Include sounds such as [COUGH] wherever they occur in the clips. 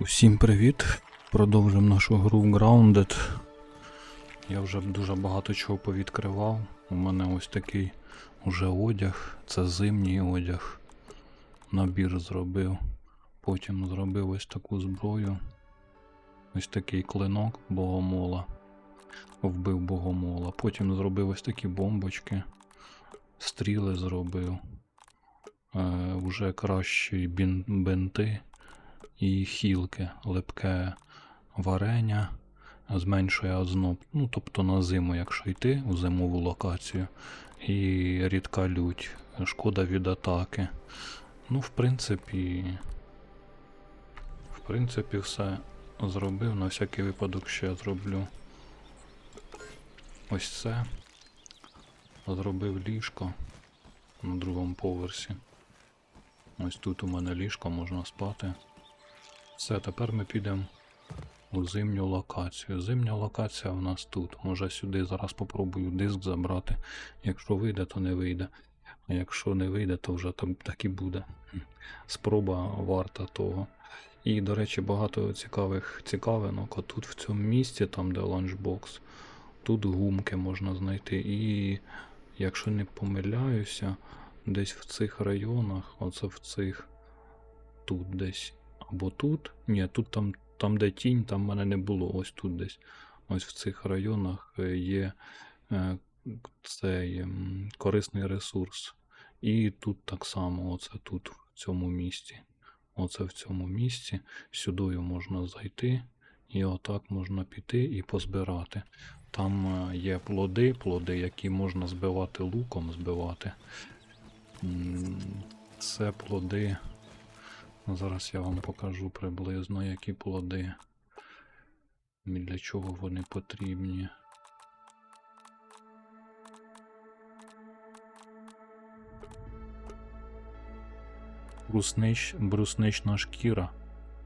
Усім привіт! Продовжуємо нашу гру Grounded. Я вже дуже багато чого повідкривав. У мене ось такий уже одяг. Це зимній одяг. Набір зробив. Потім зробив ось таку зброю. Ось такий клинок богомола. Вбив богомола. Потім зробив ось такі бомбочки. Стріли зробив. Е, вже кращі бін- бинти і хілки, липке варення, зменшує озноб. Ну, тобто на зиму, якщо йти у зимову локацію, і рідка лють, шкода від атаки. Ну, в принципі, в принципі, все зробив. На всякий випадок ще зроблю. Ось це. Зробив ліжко на другому поверсі. Ось тут у мене ліжко, можна спати. Все, тепер ми підемо у зимню локацію. Зимня локація у нас тут. Може сюди зараз попробую диск забрати. Якщо вийде, то не вийде. А якщо не вийде, то вже там так і буде. Спроба варта того. І, до речі, багато цікавих цікавинок. Отут в цьому місці, там де ланчбокс, тут гумки можна знайти. І якщо не помиляюся, десь в цих районах, оце в цих тут десь. Або тут. Ні, тут там, там де тінь, там мене не було. Ось тут десь. Ось в цих районах е, є е, цей корисний ресурс. І тут так само, оце тут, в цьому місці. Оце в цьому місці. Сюдою можна зайти, і отак можна піти і позбирати. Там е, є плоди, плоди, які можна збивати луком, збивати. Це плоди. Зараз я вам покажу приблизно, які плоди. Для чого вони потрібні. Бруснич, бруснична шкіра.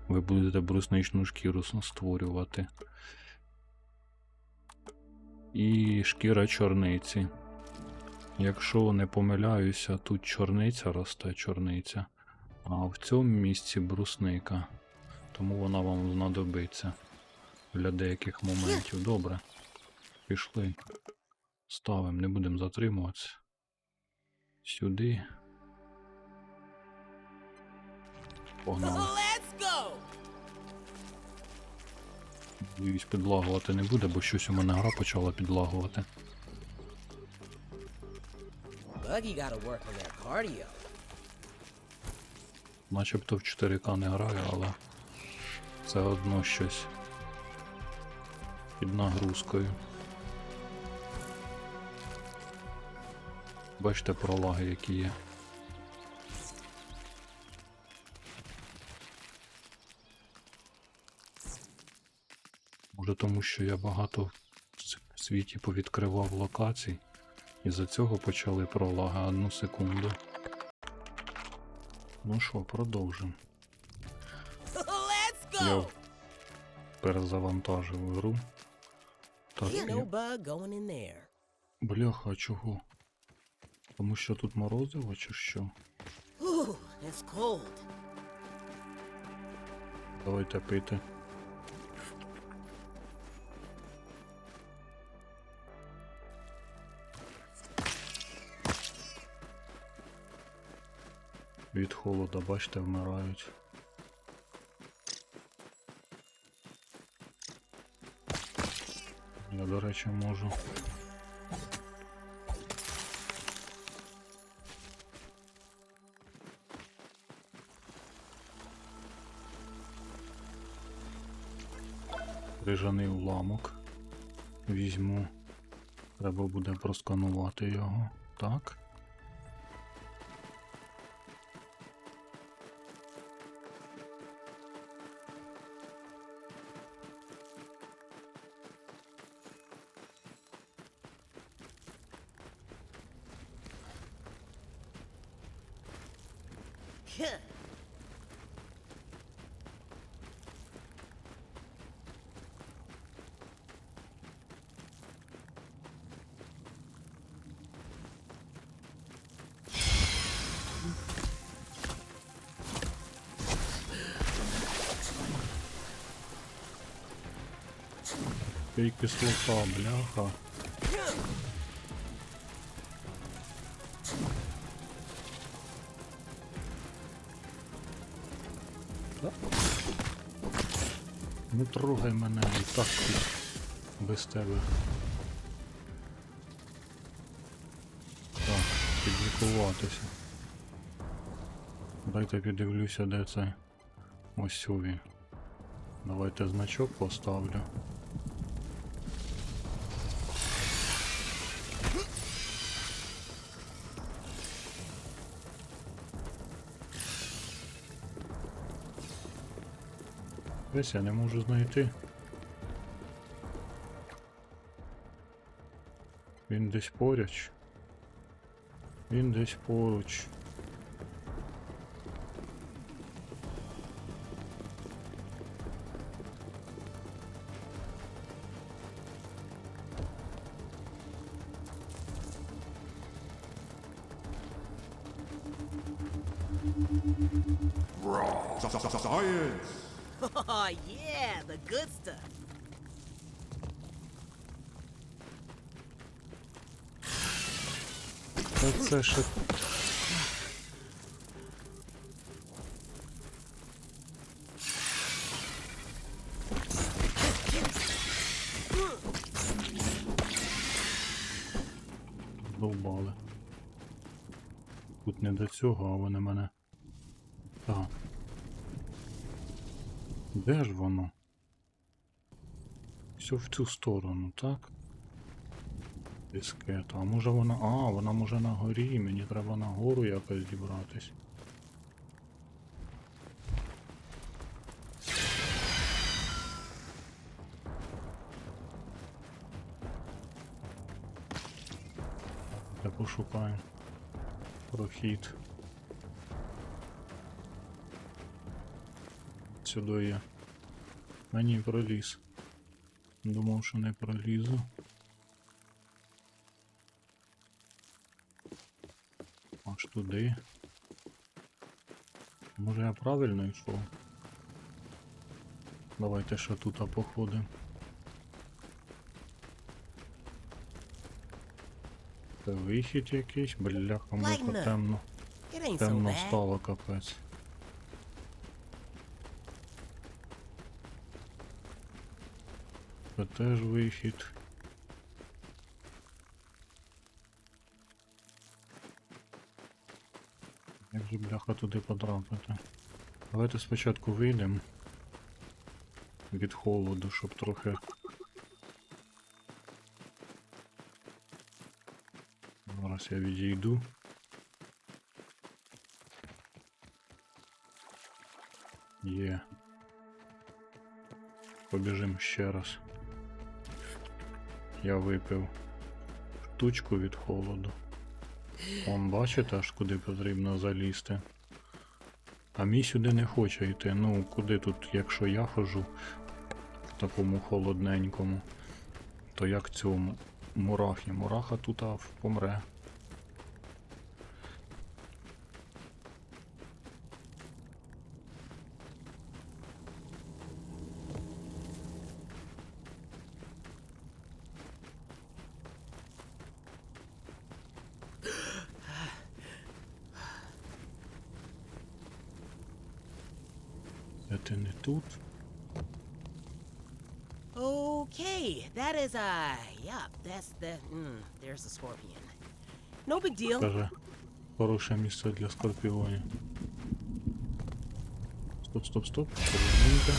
Ви будете брусничну шкіру створювати. І шкіра чорниці. Якщо не помиляюся, тут чорниця росте чорниця. А в цьому місці брусника. Тому вона вам знадобиться для деяких моментів. Добре. Пішли. Ставимо, не будемо затримуватися. Сюди. Погнали. Let's підлагувати не буде, бо щось у мене гра почала підлагувати. Buggy gotta work on that cardio. Начебто в 4К не граю, але це одно щось під нагрузкою. Бачите пролаги, які є. Може тому, що я багато в світі повідкривав локацій, і за цього почали пролаги одну секунду. Ну що, продовжимо. Я перезавантажив гру. Так, я... бляха, а чого? Тому що тут морозиво чи що? Давайте пити. Від холода, бачите, вмирають. Я, до речі, можу. Крижаний уламок. Візьму. Треба буде просканувати його. Так. Ще й кислота, бляха. Не трогай мене і так без тебе. Так, підлікуватися. Дайте піддивлюся, де це. Ось він. Давайте значок поставлю. Весь я не можу знайти. Він десь поруч. Він десь поруч. Science! Oh, yeah, the good stuff. Та це ще. Довбали. Тут не до цього, а вони мене. Так. Де ж воно? Все в цю сторону, так? Дискета. А може вона. А, вона може на горі, мені треба на гору якось дібратись. Я пошукаю прохід. Сюди є. А ні, проліз. Думав, що не пролізу. Аж туди. Може я правильно йшов? Давайте ще тут походимо. Це вихід якийсь, бляха, мука Ладно. темно. Темно стало капець. Це теж вихід. Як же бляха туди потрапити? Давайте спочатку вийдемо від холоду, щоб трохи. Зараз я відійду. Є. Побіжимо ще раз. Я випив штучку від холоду. Он бачите, аж куди потрібно залізти. А мій сюди не хоче йти. Ну, куди тут, якщо я хожу в такому холодненькому, то як цьому мурахі? Мураха тут помре. Це ти не тут? Okay, that is, uh, yeah, that's the, mm, there's the scorpion. No big deal. Каже, хороше місце для скорпіонів. Стоп, стоп, стоп. Серединка.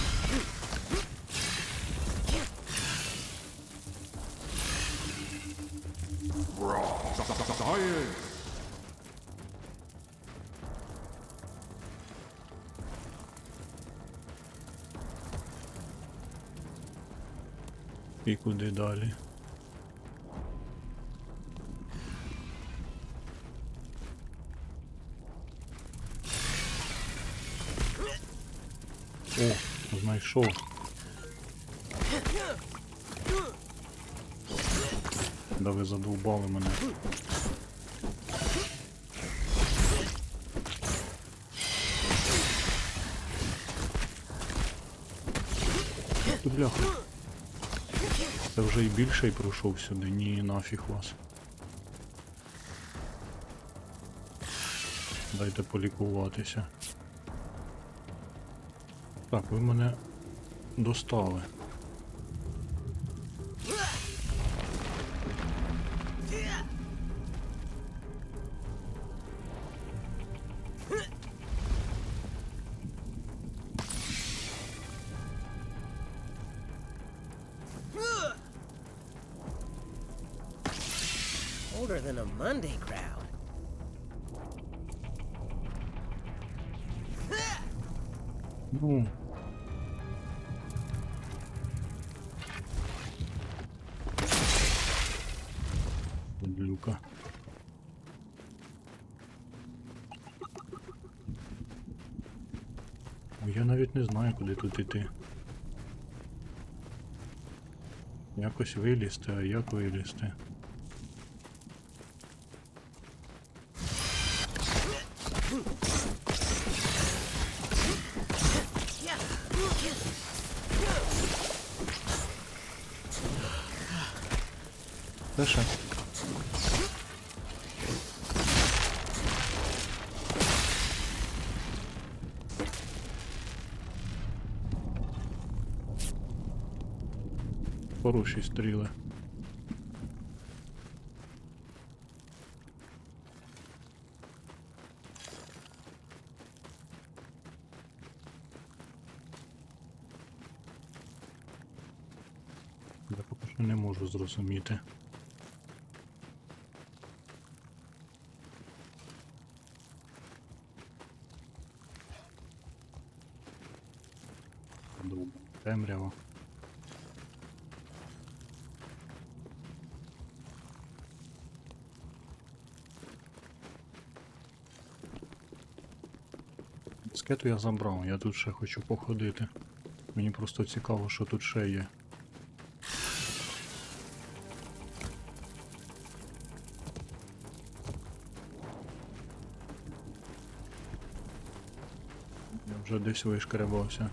І куди далі? О, знайшов. Да ви задовбали мене. Вже і більше пройшов сюди, ні, нафіг вас. Дайте полікуватися. Так, ви мене достали. Older than a Monday crowd. Ну. Люка. Я навіть не знаю, куди тут іти. Якось вилізти, а як вилізти? Ще. Хороші стріли. Я поки що не можу зрозуміти. Темрява. Скету я забрав, я тут ще хочу походити. Мені просто цікаво, що тут ще є. Я вже десь вишкеребався.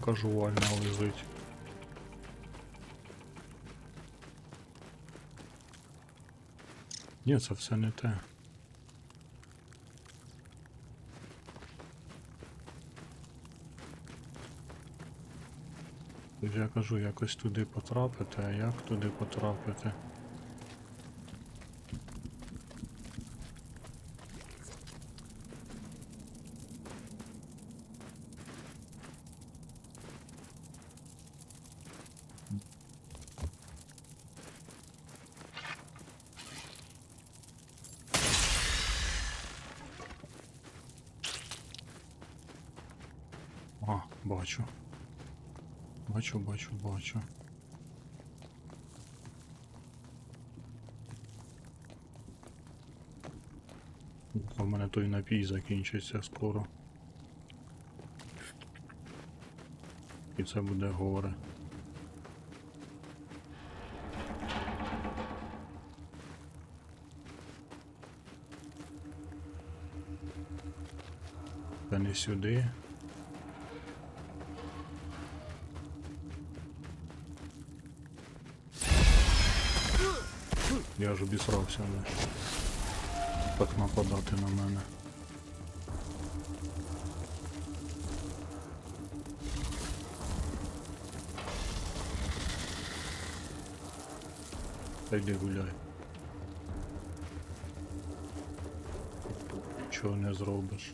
Гумка жувальна лежить. Ні, це все не те. Я кажу, якось туди потрапити, а як туди потрапити? А, бачу. Бачу, бачу. У мене той напій закінчиться скоро. І це буде горе. Та не сюди. Я ж обісрався, не. Так нападати на мене. Та йди гуляй. Нічого не зробиш.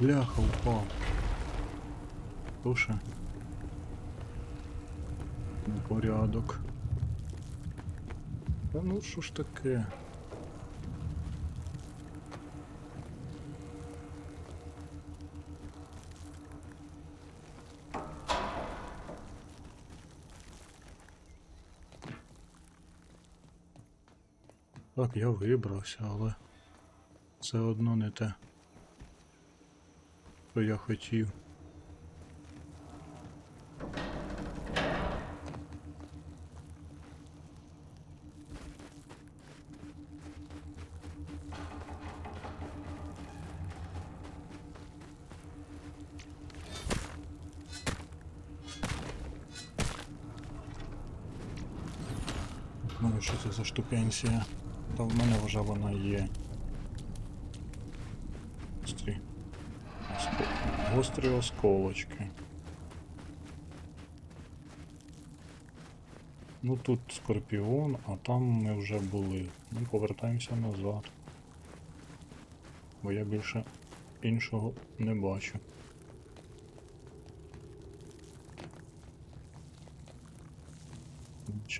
Бляха упав. Туша. Порядок. Та ну що ж таке? Так, я вибрався, але все одно не те, що я хотів. Ну і що це за штукенція? Та в мене вже вона є. Гострі. Гострі осколочки. Ну тут скорпіон, а там ми вже були. Ну, повертаємося назад. Бо я більше іншого не бачу.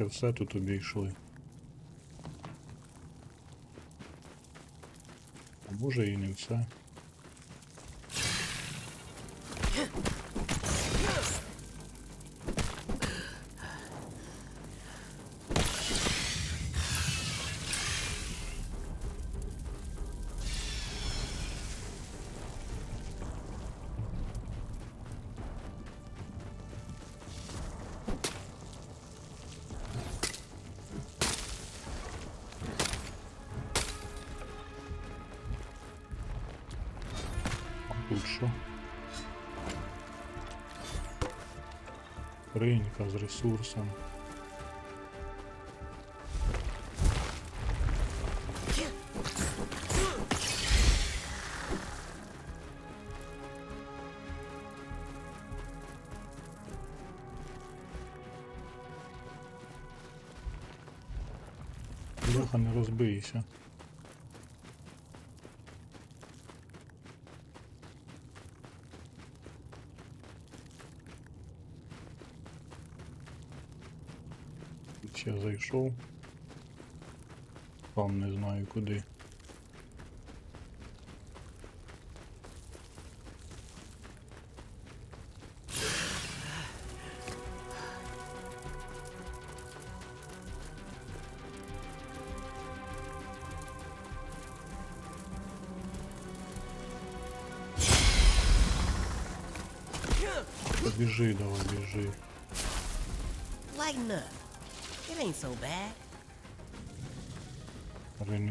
Ще все тут обійшли. А може і не все. Що? Ринька з ресурсом. Тут я зайшов. Сам не знаю куди.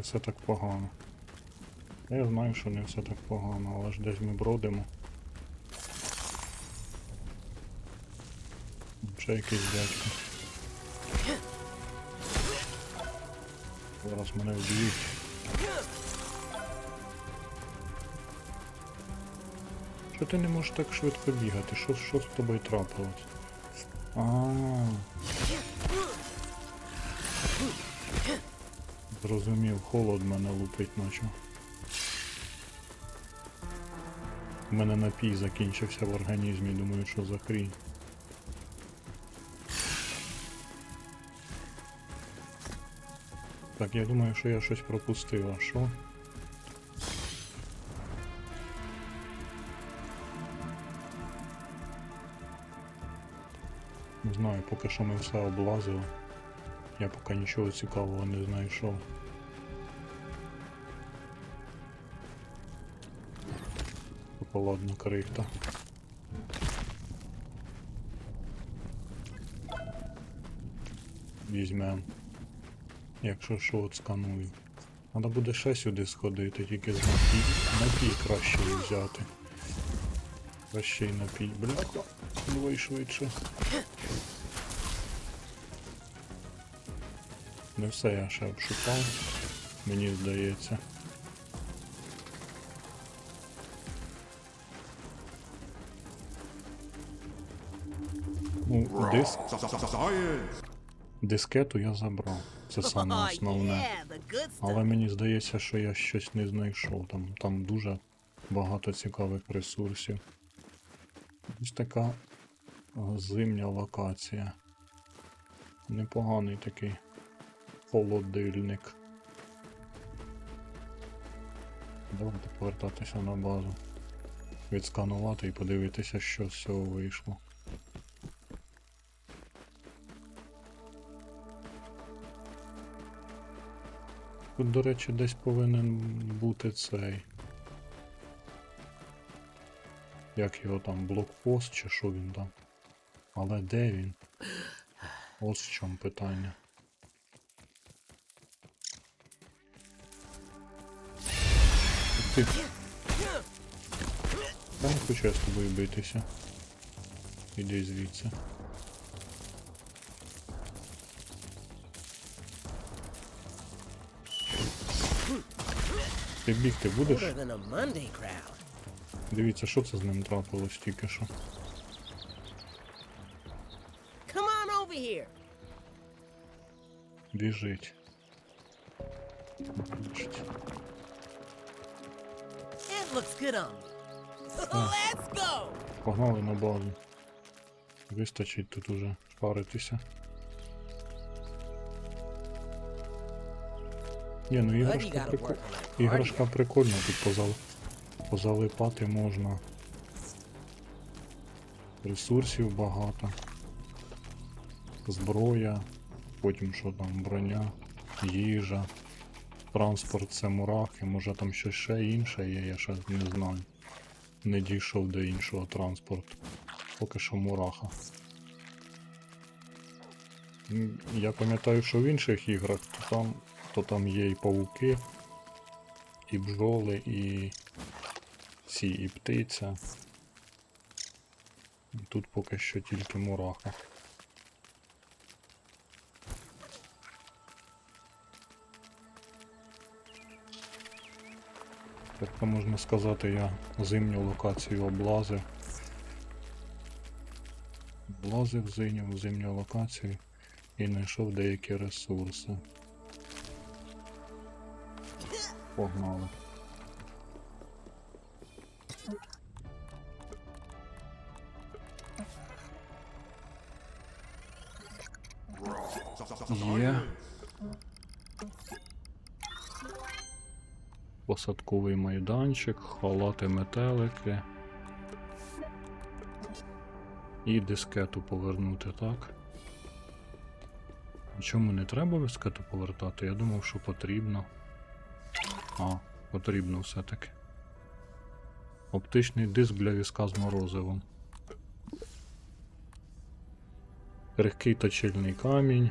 Все так погано. Я знаю, що не все так погано, але ж десь ми бродимо. Ще якийсь дядько. Зараз мене вб'ють. Що ти не можеш так швидко бігати? Що, що з тобою трапилось? А. Зрозумів, холод мене лупить ночі. У мене напій закінчився в організмі, думаю, що за хрінь. Так, я думаю, що я щось пропустив, а що? Не знаю, поки що ми все облазили. Я поки нічого цікавого не знайшов. Шоколадна крихта. Візьмем. Якщо що, от. Треба буде ще сюди сходити, тільки з напій. Напій краще взяти. Краще й напій. Бляха, давай швидше. Не все я ще обшукав, мені здається. Ну, диск, дискету я забрав. Це саме основне. Але мені здається, що я щось не знайшов. Там, там дуже багато цікавих ресурсів. Ось така зимня локація. Непоганий такий холодильник. Давайте повертатися на базу. Відсканувати і подивитися, що з цього вийшло. Тут, до речі, десь повинен бути цей. Як його там, блокпост чи що він там. Але де він? Ось в чому питання. Ти. Я не хочу я з тобою битися. Іди звідси. Ти бігти будеш? Дивіться, що це з ним трапилось тільки що. Біжить. Біжить. Looks good on me. [LAUGHS] Let's go. Погнали на базу. Вистачить тут уже паритися. Ні, ну іграшка, that іграшка прикольна, тут позал... позалипати можна. Ресурсів багато. Зброя, потім що там, броня, їжа, транспорт це мурахи, може там щось ще інше є, я ще не знаю. Не дійшов до іншого транспорту. Поки що мураха. Я пам'ятаю, що в інших іграх то там, то там є і павуки, і бджоли, і ці, і птиця. Тут поки що тільки мураха. Тобто можна сказати, я зимню локацію облазив. Облазив зимню, зимню локацію і знайшов деякі ресурси. Погнали. Є. Посадковий майданчик, халати метелики. І дискету повернути, так? Чому не треба дискету повертати? Я думав, що потрібно. А, потрібно все-таки. Оптичний диск для візка з морозивом. Крихкий точильний камінь.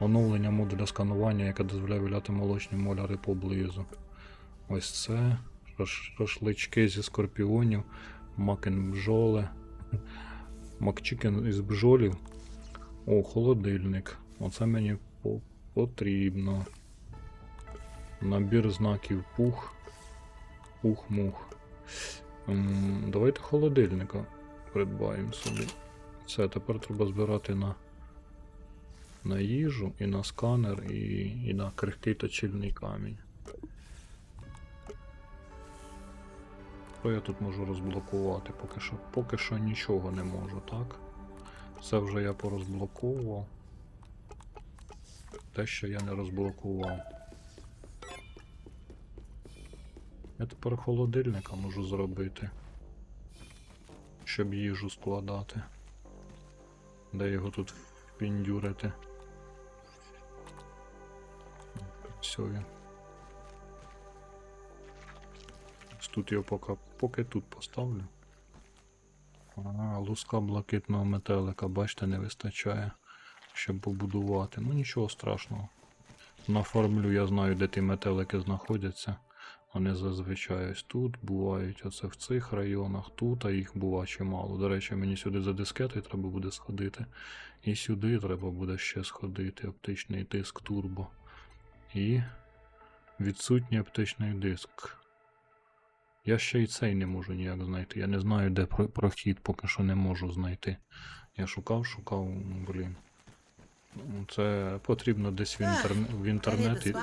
Оновлення модуля сканування, яке дозволяє виляти молочні моляри поблизу. Ось це. Шаш- Шашлички зі скорпіонів, макен бджоли. Макчикен із бджолів. О, холодильник. Оце мені по- потрібно. Набір знаків пух. Пух-мух. Давайте холодильника придбаємо собі. Все, тепер треба збирати на, на їжу і на сканер, і, і на крихкий точильний камінь. Що я тут можу розблокувати? Поки що, поки що нічого не можу, так? Це вже я порозблоковував. Те, що я не розблокував. Я тепер холодильника можу зробити. Щоб їжу складати. Де його тут впіндюрити. Все. Тут його поки, поки тут поставлю. А, луска блакитного метелика, бачите, не вистачає, щоб побудувати. Ну нічого страшного. Нафармлю, я знаю, де ті метелики знаходяться. Вони зазвичай ось тут бувають, оце в цих районах, тут, а їх бува чимало. До речі, мені сюди за дискетою треба буде сходити. І сюди треба буде ще сходити. Оптичний диск турбо. І відсутній оптичний диск. Я ще й цей не можу ніяк знайти. Я не знаю, де про- прохід, поки що не можу знайти. Я шукав, шукав, блін. Це потрібно десь в, інтерне... в інтернеті,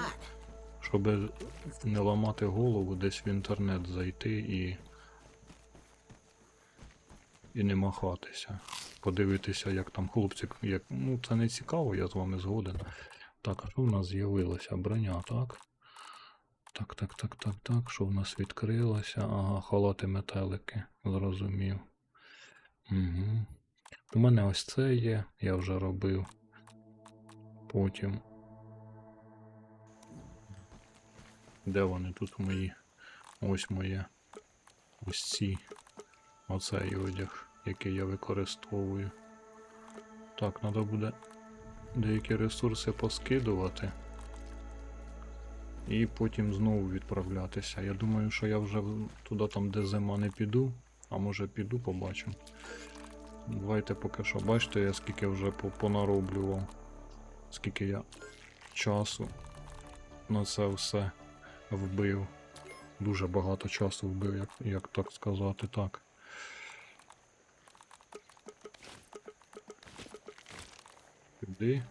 щоб не ламати голову, десь в інтернет зайти і. І не махатися. Подивитися, як там хлопці. Як... Ну, це не цікаво, я з вами згоден. Так, а що в нас з'явилося? Броня, так? Так, так, так, так, так. Що в нас відкрилося? Ага, халати метелики. Зрозумів. Угу. У мене ось це є, я вже робив. Потім. Де вони тут мої? Ось моє. Ось ці. Оцей одяг, який я використовую. Так, треба буде деякі ресурси поскидувати. І потім знову відправлятися. Я думаю, що я вже туди там, де зима не піду, а може піду, побачимо. Давайте поки що. Бачите, я скільки вже понароблював. Скільки я часу на це все вбив. Дуже багато часу вбив, як, як так сказати, так. Сюди.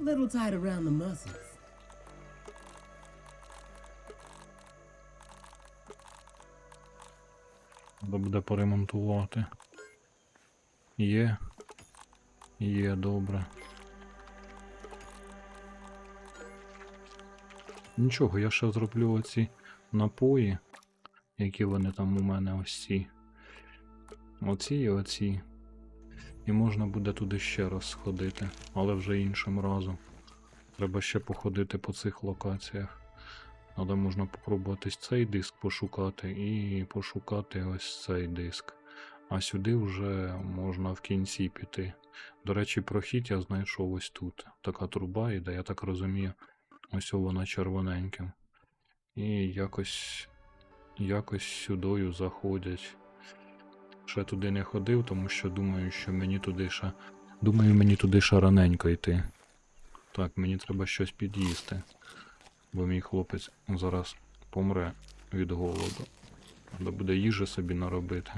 Little tight around the muscles. Треба буде поремонтувати. Є. Є, добре. Нічого, я ще зроблю оці напої, які вони там у мене ось ці. Оці і оці. І можна буде туди ще раз сходити, але вже іншим разом. Треба ще походити по цих локаціях. Але можна попробувати цей диск пошукати і пошукати ось цей диск. А сюди вже можна в кінці піти. До речі, прохід я знайшов ось тут. Така труба іде, я так розумію. Ось вона червоненьким. І якось. якось сюдою заходять. Ще туди не ходив, тому що думаю, що мені туди ще. Думаю, мені туди ще раненько йти. Так, мені треба щось під'їсти. Бо мій хлопець зараз помре від голоду. Треба буде їжі собі наробити.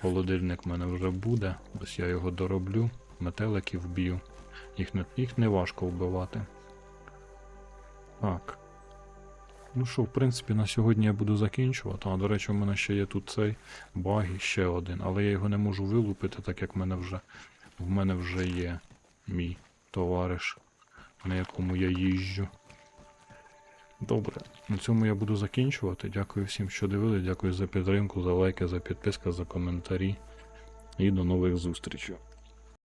Холодильник в мене вже буде, ось я його дороблю, метеликів вб'ю. Їх їх не важко вбивати. Так. Ну що, в принципі, на сьогодні я буду закінчувати. А, до речі, у мене ще є тут цей багі, ще один, але я його не можу вилупити, так як в мене вже, в мене вже є мій товариш, на якому я їжджу. Добре, на цьому я буду закінчувати. Дякую всім, що дивились. Дякую за підтримку, за лайки, за підписки, за коментарі. І до нових зустрічей.